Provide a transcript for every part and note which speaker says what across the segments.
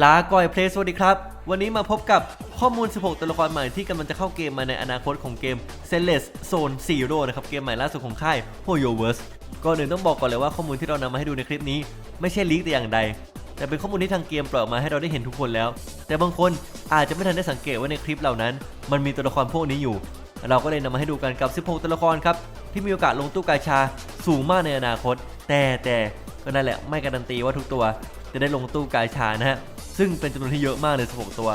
Speaker 1: ลาก่อยเพลย์สวัสดีครับ วันนี้มาพบกับข้อมูล 16 ตัวละครใหม่ที่กำลังจะเข้าเกมมาในอนาคตของเกม s e l e s Zone Zero นะครับ เกมใหม่ล่าสุดของค่าย HoYoverse ก่อนอื่นต้องบอกก่อนเลยว่าข้อมูลที่เรานำมาให้ดูในคลิปนี้ ไม่ใช่ลีกแต่อย่างใด แต่เป็นข้อมูลที่ทางเกมปล่อยมาให้เราได้เห็นทุกคนแล้ว แต่บางคนอาจจะไม่ทันได้สังเกตว่าในคลิปเหล่านั้น มันมีตัวละครพวกนี้อยู่ เราก็เลยนำมาให้ดูกันกับ 16 ตัวละครครับที่มีโอกาสลงตู้กาชาสูงมากในอนาคต แต่แต่ก็นั่นแหละไม่การันตีว่าทุกตัว จะได้ลงตู้กาชานะฮะ ซึ่งเป็นจำนวนที่เยอะมากเลย16ตัว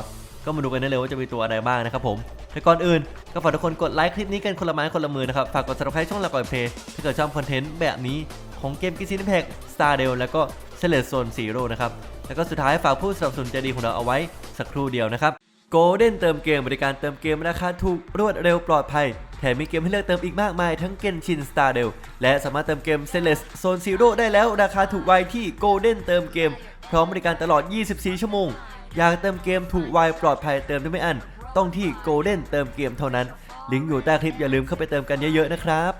Speaker 1: ก็มาดูกันได้เลยว่าจะมีตัวอะไรบ้างนะครับผมแต่ก่อนอื่นก็ฝากทุกคนกดไลค์คลิปนี้กันคนละไม้คนละมือนะครับ ฝากกด subscribe ช่องละก่อนเพย์ถ้าเกิดชอบคอนเทนต์แบบนี้ของเกมกิซินแพกสตาร์เดลแล้วก็เซเลสโซนซีโร่นะครับ แล้วก็สุดท้ายฝากผู้สนับสนุนใจดีของเราเอาไว้สักครู่เดียวนะครับ โกลเด้นเติมเกมบริการเติมเกมราคาถูกรวดเร็วปลอดภัย แถมมีเกมให้เลือกเติมอีกมากมายทั้งเกนชินสตาร์เดลและสามารถเติมเกมเซเลสโซนซีโร่ได้แล้วราคาถูกไวที่โกลเด้นเติมเกม พร้อมบริการตลอด 24 ชั่วโมง อยากเติมเกมถูกไวปลอดภัยเติมได้ไม่อันต้องที่โกลเด้นเติมเกมเท่านั้น ลิงก์อยู่ใต้คลิปอย่าลืมเข้าไปเติมกันเยอะๆนะครับ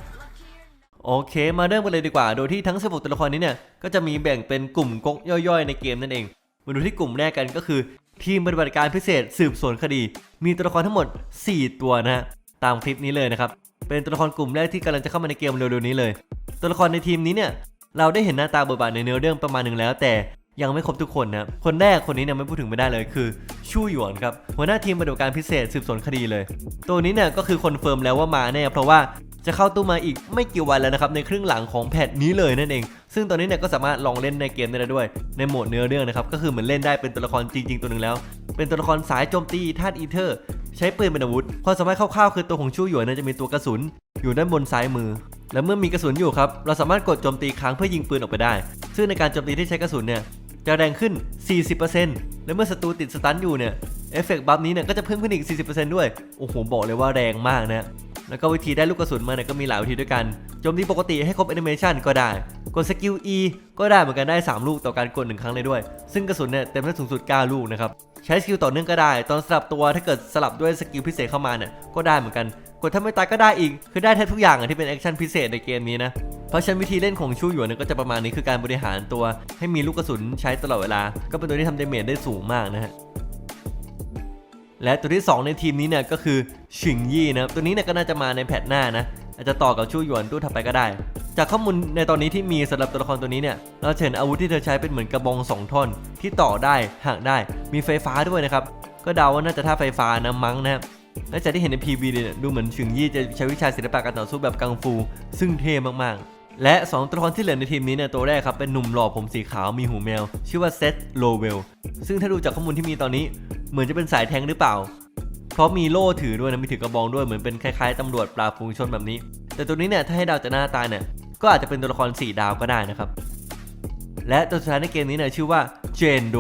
Speaker 1: โอเค มาเริ่มกันเลยดีกว่า โดยที่ทั้ง 16 ตัวละครนี้เนี่ย ก็จะมีแบ่งเป็นกลุ่มก๊กย่อยๆ ในเกมนั่นเอง มาดูที่กลุ่มแรกกันก็คือ ทีมปฏิบัติการพิเศษสืบสวนคดี มีตัวละครทั้งหมด 4 ตัวนะฮะตามคลิปนี้เลยนะครับ เป็นตัวละครกลุ่มแรกที่กำลังจะเข้ามาในเกมเร็วๆนี้เลย ตัวละครในทีมนี้เนี่ยเราได้เห็นหน้าตาบทบาทในเนื้อเรื่องประมาณหนึ่งแล้ว แต่ยังไม่ครบทุกคนนะคนแรกคนนี้เนี่ยไม่พูดถึงไม่ได้เลยคือชู่หยวนครับหัวหน้าทีมปฏิบัติการพิเศษสืบสวนคดีเลย ตัวนี้เนี่ยก็คือคอนเฟิร์มแล้วว่ามาแน่เพราะว่าจะเข้าตู้มาอีกไม่กี่วันแล้วนะครับในครึ่งหลังของแพทนี้เลยนั่นเอง ซึ่งตอนนี้เนี่ยก็สามารถลองเล่นในเกมได้แล้วด้วย ในโหมดเนื้อเรื่องนะครับ ก็คือเหมือนเล่นได้เป็นตัวละครจริง ๆ ตัวหนึ่งแล้ว เป็นตัวละครสายโจมตีธาตุอีเทอร์ ใช้ปืนเป็นอาวุธ ความสามารถคร่าวๆคือตัวของชู่หยวนเนยจะมีตัวกระสุน อยู่ด้านบนซ้ายมือ และเมื่อมีกระสุนอยู่ครับ เราสามารถกดโจมตีค้างเพื่อยิงปืนออกไปได้ ซึ่งในการโจมตีที่ใช้กระสุนเนี่ยจะแรงขึ้น 40%และเมื่อศัตรูติดสตันอยู่เนี่ย เอฟเฟกต์บัฟนี้เนี่ยก็จะเพิ่มขึ้นอีก 40%ด้วย โอ้โห บอกเลยว่าแรงมากนะ แล้วก็วิธีได้ลูกกระสุนมาเนี่ยก็มีหลายวิธีด้วยกัน โจมตีปกติให้ครบแอนิเมชันก็ได้ กดสกิล E ก็ได้เหมือนกันได้ 3 ลูกต่อการกด 1 ครั้งเลยด้วย ซึ่งกระสุนเนี่ยเต็มได้สูงสุด 9 ลูกนะครับ ใช้สกิลต่อเนื่องก็ได้ ตอนสลับตัวถ้าเกิดสลับด้วยสกิลพิเศษเข้ามาเนี่ยก็ได้เหมือนกัน กดถ้าไม่ตายก็ได้อีก คือได้แทบทุกอย่างอะที่เป็นแอคชั่นพิเศษในเกมนี้นะเพราะฉะนั้นวิธีเล่นของชูหยวนก็จะประมาณนี้คือการบริหารตัว ให้มีลูกกระสุนใช้ตลอดเวลา ก็เป็นตัวที่ทำดาเมจได้สูงมากนะฮะและตัวที่ 2 ในทีมนี้เนี่ยก็คือชิงยี่นะตัวนี้เนี่ยก็น่าจะมาในแพทหน้านะอาจจะต่อกับชูหยวนตู้ถัดไปก็ได้ จากข้อมูลในตอนนี้ที่มีสำหรับตัวละครตัวนี้เนี่ยเราเห็นอาวุธที่เธอใช้เป็นเหมือนกระบองสองท่อนที่ต่อได้หักได้ มีไฟฟ้าด้วยนะครับ ก็เดาว่าน่าจะท่าไฟฟ้านะมั้งนะครับและจากที่เห็นใน PV เนี่ยดูเหมือนชิงยี่จะใช้วิชาศิลปะการต่อสู้แบบกังฟู ซึ่งเท่มากๆ และ 2 ตัวละครที่เหลือในทีมนี้เนี่ยตัวแรกครับเป็นหนุ่มหล่อผมสีขาวมีหูแมว ชื่อว่าเซธโลเวลซึ่งถ้าดูจากข้อมูลที่มีตอนนี้ เหมือนจะเป็นสายแทงหรือเปล่า เพราะมีโล่ถือด้วยนะมีถือกระบองด้วยเหมือนเป็นคล้ายๆตำรวจปราบฝูงชนแบบนี้ แต่ตัวนี้เนี่ยถ้าให้เดาจากหน้าตาเนี่ย ก็อาจจะเป็นตัวละคร 4 ดาวก็ได้นะครับ และตัวสุดท้ายในเกมนี้เนี่ยชื่อว่าเจนโด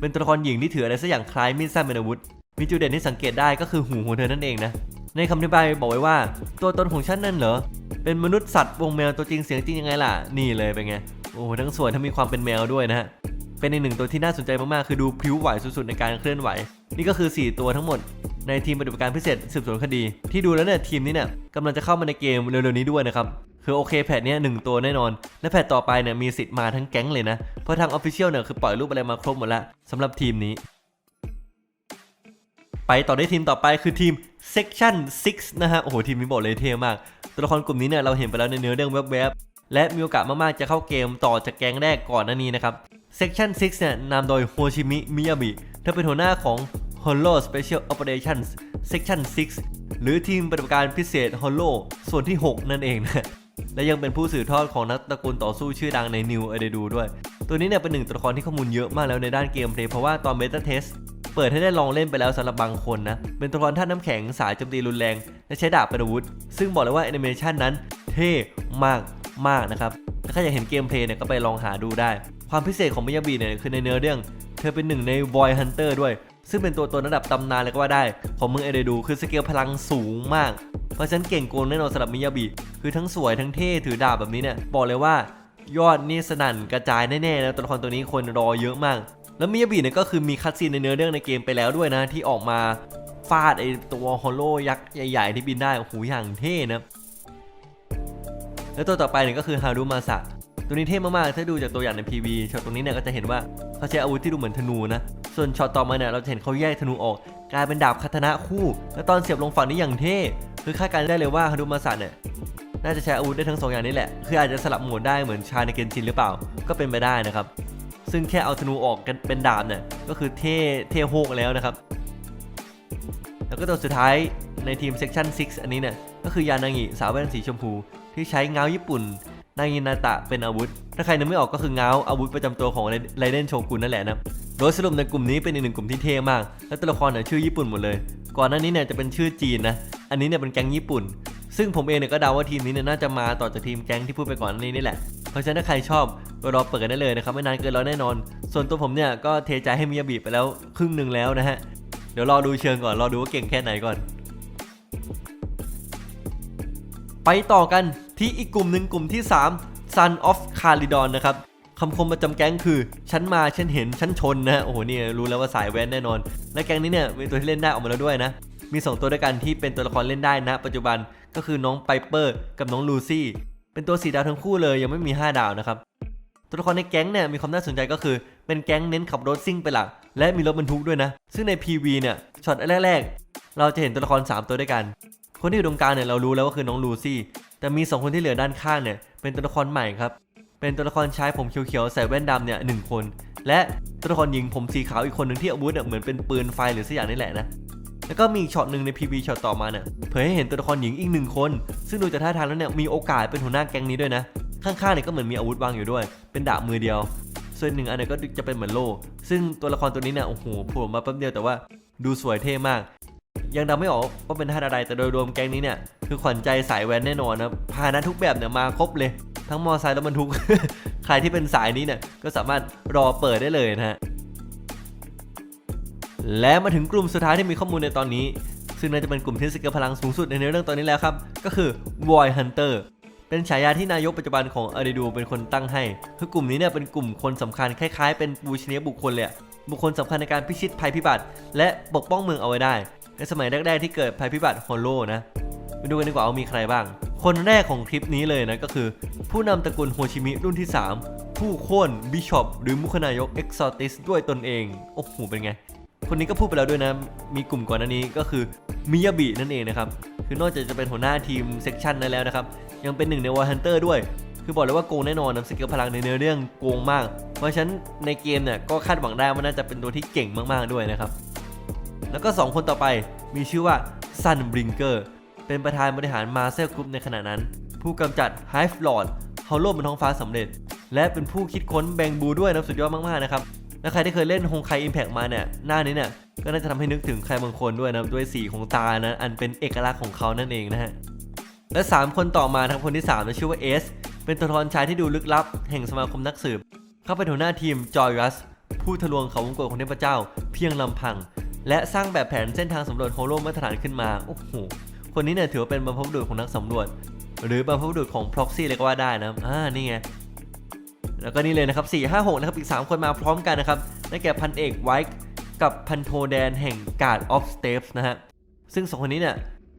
Speaker 1: เป็นตัวละครหญิงที่ถืออะไรสักอย่างคล้ายมีดสั้นเป็นอาวุธ มีจุดเด่นที่สังเกตได้ก็คือหูของเธอนั่นเองนะ ในคำอธิบายบอกไว้ว่า ตัวตนของฉันนั่นเหรอ เป็นมนุษย์สัตว์วงแมวตัวจริงเสียงจริงยังไงล่ะ นี่เลยเป็นไง โอ้ทั้งสวยทั้งมีความเป็นแมวด้วยนะฮะ เป็นอีกหนึ่งตัวที่น่าสนใจมากๆ คือดูพริ้วไหวสุดๆในการเคลื่อนไหว นี่ก็คือ 4 ตัวทั้งหมดในทีมปฏิบัติการพิเศษสืบสวนคดี ที่ดูแล้วเนี่ยทีมนี้เนี่ยกำลังจะเข้ามาในเกมเร็วๆนี้ด้วยนะครับ คือโอเคแพทเนี้ยหนึ่งตัวแน่นอน และแพทต่อไปเนี่ยมีสิทธิ์มาทั้งแก๊งเลยนะ เพราะทางออฟฟิเชียลเนี่ยคือปล่อยรูปอะไรมาครบหมดแล้วสำหรับทีมนี้ ไปต่อได้ทีมต่อไปคือทีม Section 6 นะฮะ โอ้โห ทีมนี้บอกเลยเท่มาก ตัวละครกลุ่มนี้เนี่ยเราเห็นไปแล้วในเนื้อเรื่องแวบๆ และมีโอกาสมากๆ จะเข้าเกมต่อจากแก๊งแรกก่อนหน้านี้นะครับ Section 6 เนี่ยนำโดยโฮชิมิ มิยาบิเธอเป็นหัวหน้าของ Holo Special Operations Section 6 หรือทีมปฏิบัติการพิเศษ Holo ส่วนที่ 6 นั่นเองนะ และยังเป็นผู้สืบทอดของนักตระกูลต่อสู้ชื่อดังใน New e d e d u ด้วย ตัวนี้เนี่ยเป็นหนึ่งตัวละครที่ข้อมูลเยอะมากแล้วในด้านเกมเพลย์เพราะว่าตอนเบต้าเทสเปิดให้ได้ลองเล่นไปแล้วสำหรับบางคนนะ เป็นตัวละครท่าตุน้ำแข็งสายโจมตีรุนแรง และใช้ดาบเป็นอาวุธ ซึ่งบอกเลยว่าแอนิเมชันนั้นเท่มากมากนะครับถ้าใครอยากเห็นเกมเพลย์เนี่ยก็ไปลองหาดูได้ ความพิเศษของมิยาบิเนี่ยคือในเนื้อเรื่อง เธอเป็นหนึ่งใน Void Hunter ด้วย ซึ่งเป็นตัวตนระดับตำนานเลยก็ว่าได้ ของเมืองเอเดดูคือสเกลพลังสูงมาก เพราะฉะนั้นเก่งโกงแน่นอนสำหรับมิยาบิคือทั้งสวยทั้งเท่ถือดาบแบบนี้เนี่ยบอกเลยว่ายอดนี่สนั่นกระจายแน่ๆนะตัวละครตัวนี้คนรอเยอะมาก แล้วมิยาบิเนี่ยก็คือมีคัดซีนในเนื้อเรื่องในเกมไปแล้วด้วยนะ ที่ออกมาฟาดไอตัวฮอลโลยักษ์ใหญ่ๆที่บินได้โอ้โหอย่างเท่นะแล้วตัวต่อไปเนี่ยก็คือฮารุมาสะตัวนี้เท่มากๆ ถ้าดูจากตัวอย่างใน PV ช็อตตรงนี้เนี่ยก็จะเห็นว่าเขาใช้อาวุธที่ดูเหมือนธนูนะ ส่วนช็อตต่อมาเนี่ยเราจะเห็นเขาแยกธนูออก กลายเป็นดาบคาตนะคู่ แล้วตอนเสียบลงฝั่งนี้อย่างเท่ คือคาดการณ์ได้เลยว่าฮารุมาสันเนี่ยน่าจะใช้อาวุธได้ทั้งสองอย่างนี้แหละ คืออาจจะสลับโหมดได้เหมือนชาในเกนชินหรือเปล่า ก็เป็นไปได้นะครับ ซึ่งแค่เอาธนูออกกันเป็นดาบเนี่ย ก็คือเท่เท่โฮกแล้วนะครับ แล้วก็ตัวสุดท้ายในทีมเซ c ชั o น6อันนี้เนี่ย ก็คือยานางิสาวแว่นสีชมพู ที่ใช้เงาญี่ปุ่นนางินาตะเป็นอาวุธ ถ้าใครนึกไม่ออกก็คือเงาอาวุธประจำตัวของไรเดนโชกุนนั่นแหละนะ โดยสรุปในกลุ่มนี้เป็นอีกหนึ่งกลุ่มที่เท่มาก และตัวละครเนี่ยชื่อญี่ปุ่นหมดเลย ก่อนหน้านี้เนี่ยจะเป็นชื่อจีนนะ อันนี้เนี่ยเป็นแก๊งญี่ปุ่น ซึ่งผมเองเนี่ยก็เดาว่าทีมนี้เนี่ยน่าจะมาต่อจากทีมแก๊งที่พูดไปก่อนนี้นี่แหละ เพราะฉะนั้นถ้าใครชอบก็รอเปิดกันได้เลยนะครับไม่นานเกินรอแน่นอน ส่วนตัวผมเนี่ยก็เทใจให้มิยาบิไปแล้วครึ่งหนึ่งแล้วนะฮะ เดี๋ยวรอดูเชิงก่อนรอดูว่าเก่งแค่ไหนก่อน ไปต่อกันที่อีกกลุ่มหนึ่งกลุ่มที่ 3 Sun of Calydon นะครับคำคมประจำแก๊งคือ ฉันมาฉันเห็นฉันชนนะฮะโอ้โหนี่รู้แล้วว่าสายแว้นแน่นอน และแก๊งนี้เนี่ยมีตัวที่เล่นได้ออกมาแล้วด้วยนะ มี 2 ตัวด้วยกันที่เป็นตัวละครเล่นได้นะ ปัจจุบันก็คือน้องไพเปอร์กับน้องลูซี่เป็นตัวสีดาวทั้งคู่เลยยังไม่มี 5 ดาวนะครับตัวละครในแก๊งเนี่ยมีความน่าสนใจก็คือ เป็นแก๊งเน้นขับรถซิ่งเป็นหลักและมีรถบรรทุกด้วยนะ ซึ่งใน PV เนี่ยช็อตแรกๆ เราจะเห็นตัวละคร 3 ตัวด้วยกัน คนที่อยู่ตรงกลางเนี่ยเรารู้แล้วว่าคือน้องลูซี่แต่มี 2 คนที่เหลือด้านข้างเนี่ยเป็นตัวละครใหม่ครับเป็นตัวละครชายผมเขียวๆใส่แว่นดำเนี่ยหนึ่งคน และตัวละครหญิงผมสีขาวอีกคนหนึ่งที่อาวุธเนี่ยเหมือนเป็นปืนไฟหรือสักอย่างนี่แหละนะ แล้วก็มีอีกช็อตหนึ่งใน PV ช็อตต่อมาเนี่ยเผยให้เห็นตัวละครหญิงอีกหนึ่งคน ซึ่งดูจากท่าทางแล้วเนี่ยมีโอกาสเป็นหัวหน้าแก๊งนี้ด้วยนะ ข้างๆเนี่ยก็เหมือนมีอาวุธวางอยู่ด้วย เป็นดาบมือเดียว ส่วนหนึ่งอันนี่ยก็จะเป็นเหมือนโล่ซึ่งตัวละครตัวนี้เนี่ยโอ้โหโผล่มาแป๊บเดียวแต่ว่าดูสวยเท่มาก ยังเดาไม่ออกว่าเป็นท่าอะไรแต่โดยรวมแก๊งนี้เนี่ยคือขวัญใจสายแว้นแน่นอนนะพานะทุกแบบเนี่ยมาครบเลย ทั้งมอไซค์และบรรทุก ใครที่เป็นสายนี้เนี่ยก็สามารถรอเปิดได้เลยนะฮะ และมาถึงกลุ่มสุดท้ายที่มีข้อมูลในตอนนี้ ซึ่งน่าจะเป็นกลุ่มที่สเกลพลังสูงสุดในเรื่องตอนนี้แล้วครับ ก็คือ Void Hunter เป็นฉายาที่นายกปัจจุบันของอาริดูเป็นคนตั้งให้คือกลุ่มนี้เนี่ยเป็นกลุ่มคนสำคัญคล้ายๆเป็นบูชเนียบุคคลเลยบุคคลสำคัญในการพิชิตภัยพิบัติ และปกป้องเมืองเอาไว้ได้ ในสมัยแรกๆที่เกิดภัยพิบัติฮอลโลนะไปดูกันดีกว่าว่ามีใครบ้าง คนแรกของคลิปนี้เลยนะก็คือ ผู้นำตระกูลโฮชิมิรุ่นที่ 3 ผู้โค่นบิชอปหรือมุขนายกเอ็กซอติสด้วยตนเองโอ้โหเป็นไง คนนี้ก็พูดไปแล้วด้วยนะ มีกลุ่มก่อนหน้านี้ก็คือมิยาบินั่นเองนะครับ คือนอกจากจะเป็นหัวหน้าทีมเซกชันนั้นแล้วนะครับ ยังเป็นหนึ่งในวอร์ฮันเตอร์ด้วย คือบอกเลยว่าโกงแน่นอนนะสกิลพลังในเนื้อเรื่องโกงมาก เพราะฉะนั้นในเกมเนี่ยก็คาดหวังได้ว่าน่าจะเป็นตัวที่เก่งมากๆด้วยนะครับ แล้วก็ 2 คนต่อไปมีชื่อว่าซันบริงเกอร์ เป็นประธานบริหารมาเซลกรุ๊ปในขณะนั้น ผู้กำจัดไฮฟลอดเฮาโลบนท้องฟ้าสำเร็จ และเป็นผู้คิดค้นแบงบูด้วยนะสุดยอดมากๆนะครับ และใครที่เคยเล่นฮงไคอิมแพกมาเนี่ยหน้านี้เนี่ยก็น่าจะทำให้นึกถึงใครบางคนด้วยนะด้วยสีของตานะอันเป็นเอกลักษณ์ของเขานั่นเองนะฮะและ 3 คนต่อมานะครับคนที่3นะชื่อว่าเอสเป็นตัวละครชายที่ดูลึกลับ แห่งสมาคมนักสืบ เขาเป็นหัวหน้าทีมจอยัสผู้ทะลวงเขาวงกตของเทพเจ้า เพียงลำพัง และสร้างแบบแผนเส้นทางสำรวจโฮโลมาตรฐานขึ้นมาโอ้โหคนนี้เนี่ยถือว่าเป็นบรรพบุรุษของนักสำรวจ หรือบรรพบุรุษของ proxy เลยก็ว่าได้นะอ่านี่ไง แล้วก็นี่เลยนะครับ 4 5 6 นะครับ อีก 3 คนมาพร้อมกันนะครับได้แก่พันเอกไวท์กับพันโทแดนแห่งการ์ดออฟสเตปนะฮะ ซึ่ง 2 คนนี้เนี่ย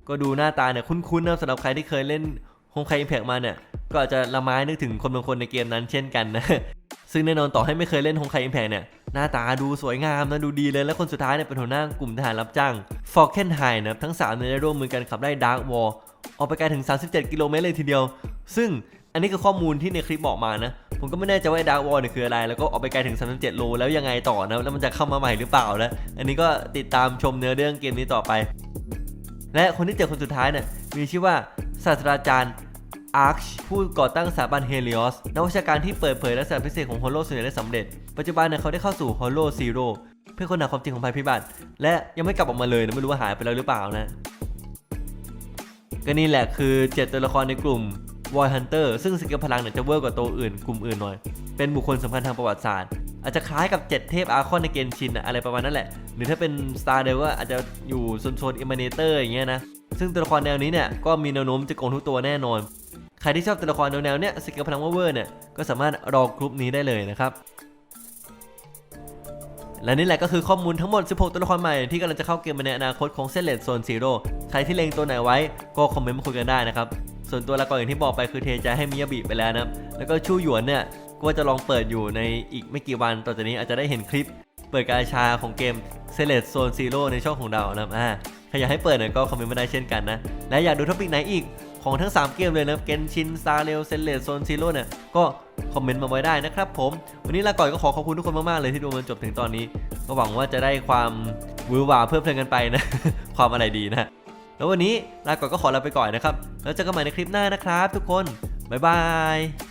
Speaker 1: ก็ดูหน้าตาเนี่ยคุ้นๆนะสำหรับใครที่เคยเล่นโฮมไคอิมแพกมาเนี่ย ก็อาจจะละไม้นึกถึงคนบางคนในเกมนั้นเช่นกันนะ ซึ่งแน่นอนต่อให้ไม่เคยเล่นโฮมไคอิมแพกเนี่ย หน้าตาดูสวยงามนะดูดีเลย และคนสุดท้ายเนี่ยเป็นหัวหน้ากลุ่มทหารรับจ้างฟอร์เคนไฮนะครับทั้ง3เนี่ยได้ร่วมมือกันขับไล่ดาร์กวอลออกไปไกลถึง 37 กิโลเมตรเลยทีเดียว ซึ่งอันนี้คือข้อมูลที่ในคลิปบอกมานะ ผมก็ไม่แน่ใจว่าดาวอลเนี่ยคืออะไร แล้วก็ออกไปไกลถึง 37 โล แล้วยังไงต่อนะ แล้วมันจะเข้ามาใหม่หรือเปล่านะ อันนี้ก็ติดตามชมเนื้อเรื่องเกมนี้ต่อไป และคนที่เจอคนสุดท้ายเนี่ยมีชื่อว่าศาสตราจารย์อาร์ชผู้ก่อตั้งสถาบันเฮลิออสนักวิชาการที่เปิดเผยลักษณะพิเศษของฮอลโลส่วนใหญ่ได้สำเร็จ ปัจจุบันเนี่ยเขาได้เข้าสู่ฮอลโลซีโร่เพื่อค้นหาความจริงของภัยพิบัติ และยังไม่กลับออกมาเลยนะไม่รู้ว่าหายไปแล้วหรือเปล่านะก็นี่แหละคือ 7 ตัวละครในกลุ่ม Void Hunter ซึ่งสกิลพลังเนี่ยจะเวอร์กว่าตัวอื่นกลุ่มอื่นหน่อย เป็นบุคคลสำคัญทางประวัติศาสตร์ อาจจะคล้ายกับ 7 เทพอาร์คอนในเกนชินอะไรประมาณนั้นแหละ หรือถ้าเป็น Star เดก็อาจจะอยู่โซนอิมเมเนเตอร์อย่างเงี้ยนะ ซึ่งตัวละครแนวนี้เนี่ยก็มีแนวโน้มจะโกงทุกตัวแน่นอน ใครที่ชอบตัวละครแนวๆเนี้ยสกิลพลังเวอร์เนี่ยก็สามารถรอกรุ๊ปนี้ได้เลยนะครับและนี่แหละก็คือข้อมูลทั้งหมด 16 ตัวละครใหม่ที่กำลังจะเข้าเกมในอนาคตของเซเลตโซนซีโร่ใครที่เล็งตัวไหนไว้ก็คอมเมนต์มาคุยกันได้นะครับ ส่วนตัวละก่อนอย่างที่บอกไปคือเทใจให้มิยาบิไปแล้วนะครับ แล้วก็ชูหยวนเนี่ยก็จะลองเปิดอยู่ในอีกไม่กี่วันต่อจากนี้อาจจะได้เห็นคลิป เปิดการชาของเกม c e l e s Zone Zero ในช่องของเรานะครับอ่าใครอยากให้เปิดเนี่ยก็คอมเมนต์มาได้เช่นกันนะ และอยากดูท็อปิกไหนอีกของทั้ง 3 เกมเลยนะเกนชินซาเรลเซเลสโซนซีโร่เนี่ย ก็คอมเมนต์มาไว้ได้นะครับผม วันนี้ลาก่อนก็ขอขอบคุณทุกคนมาก ๆ เลยที่ดูมันจบถึงตอนนี้ ก็หวังว่าจะได้ความวือหวาเพิ่มเพลินกันไปนะ ความอะไรดีนะ แล้ววันนี้ลาก่อนก็ขอลาไปก่อนนะครับ แล้วเจอกันใหม่ในคลิปหน้านะครับ ทุกคนบ๊ายบาย